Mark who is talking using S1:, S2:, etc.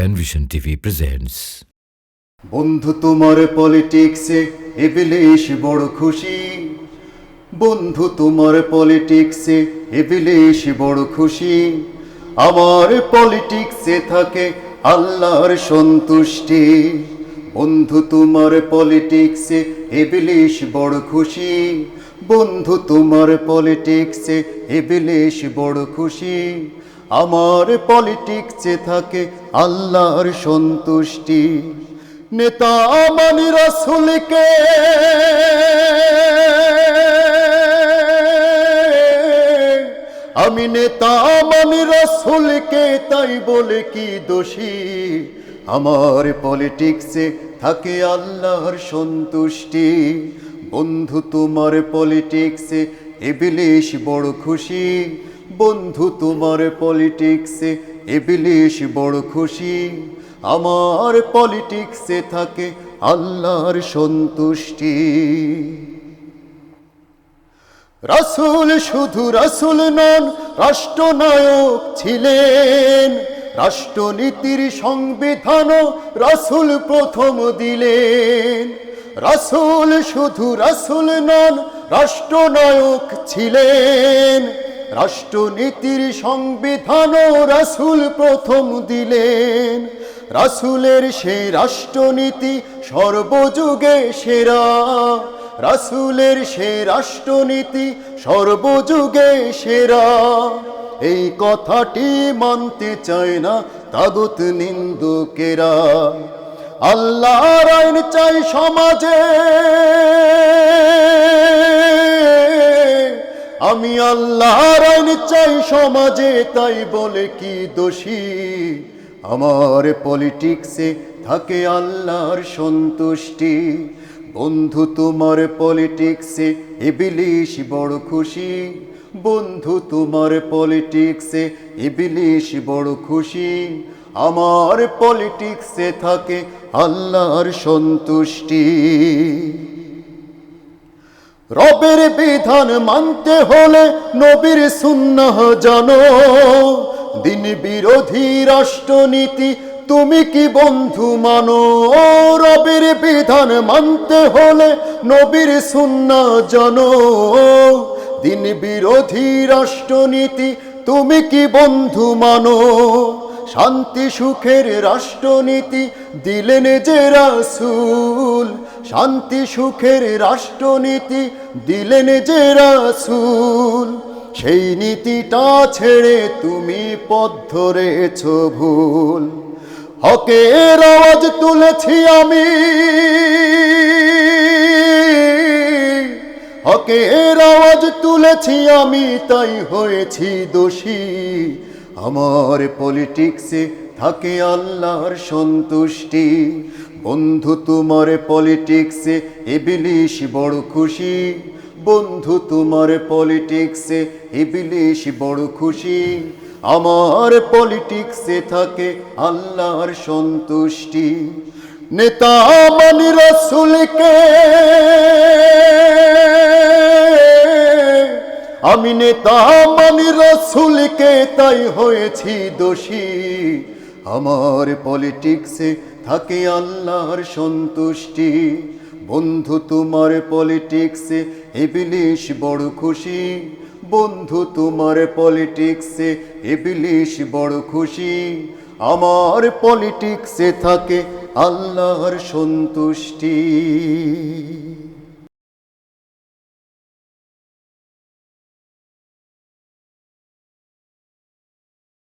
S1: Penvision TV presents.
S2: বন্ধু, তোমার পলিটিক্সে এবিলিশ বড় খুশি। বন্ধু, তোমার পলিটিক্সে এবিলিশ বড় খুশি। আমার পলিটিক্সে থাকে আল্লাহর সন্তুষ্টি। বন্ধু, তোমার পলিটিক্সে এবিলিশ বড় খুশি। বন্ধু, তোমার পলিটিক্সে এবিলিশ বড় খুশি। আমার পলিটিক্সে থাকে আল্লাহর সন্তুষ্টি। নেতা মানি রসুলকে। আমি নেতা মানি রসুলকে, তাই বলে কি দোষী? আমার পলিটিক্সে থাকে আল্লাহর সন্তুষ্টি। বন্ধু, তোমার পলিটিক্সে এবিলিশ বড় খুশি। বন্ধু তোমার পলিটিক্সে এবিলিশ বড় খুশি। আমার পলিটিক্সে থাকে আল্লাহর সন্তুষ্টি। রাসুল শুধু রাসুল নন, রাষ্ট্রনায়ক ছিলেন। রাষ্ট্রনীতির সংবিধানও রাসুল প্রথম দিলেন। রাসুল শুধু রাসুল নন, রাষ্ট্রনায়ক ছিলেন। রাষ্ট্রনীতির সংবিধানও রাসুল প্রথম দিলেন। রাসুলের সেই রাষ্ট্রনীতি সর্বযুগে সেরা। রাসুলের সেই রাষ্ট্রনীতি সর্বযুগে সেরা। এই কথাটি মানতে চায় না তাগুত নিন্দুকেরা আল্লাহর আইন চাই সমাজে। আমি আল্লাহর আইন চাই, সমাজে তাই বলে কি দোষী? আমার পলিটিক্সে থাকে আল্লাহর সন্তুষ্টি। বন্ধু, তোমার পলিটিক্সে ইবিলিশ বড় খুশি। বন্ধু, তোমার পলিটিক্সে ইবিলিশ বড় খুশি। আমার পলিটিক্সে থাকে আল্লাহর সন্তুষ্টি। রবের বিধান মানতে হলে নবীর সুন্নাহ জানো। দিন বিরোধী রাষ্ট্রনীতি, তুমি কি বন্ধু মানো? রবের বিধান মানতে হলে নবীর সুন্না জানো। দিন বিরোধী রাষ্ট্রনীতি, তুমি কি বন্ধু মানো? শান্তি, সুখের রাষ্ট্রনীতি দিলেন যে রাসুল। শান্তি, সুখের রাষ্ট্রনীতি দিলেন যে রাসুল। সেই নীতিটা ছেড়ে তুমি পথ ধরেছ ভুল। হকের আওয়াজ তুলেছি আমি। হকের আওয়াজ তুলেছি আমি, তাই হয়েছি দোষী। আমার পলিটিক্সে থাকে আল্লাহর সন্তুষ্টি। বন্ধু, তোমার পলিটিক্সে ইবিলিশ বড় খুশি। বন্ধু, তোমার পলিটিক্সে ইবিলিশ বড় খুশি। আমার পলিটিক্সে থাকে আল্লাহর সন্তুষ্টি। নেতা মানি রসুলকে আমি নেতা মানি রসুলকে তাই হয়েছি দোষী। আমার পলিটিক্সে থাকে আল্লাহর সন্তুষ্টি। বন্ধু, তোমার পলিটিক্সে ইবিলিশ বড় খুশি। বন্ধু, তোমার পলিটিক্সে ইবিলিশ বড় খুশি। আমার পলিটিক্সে থাকে আল্লাহর সন্তুষ্টি।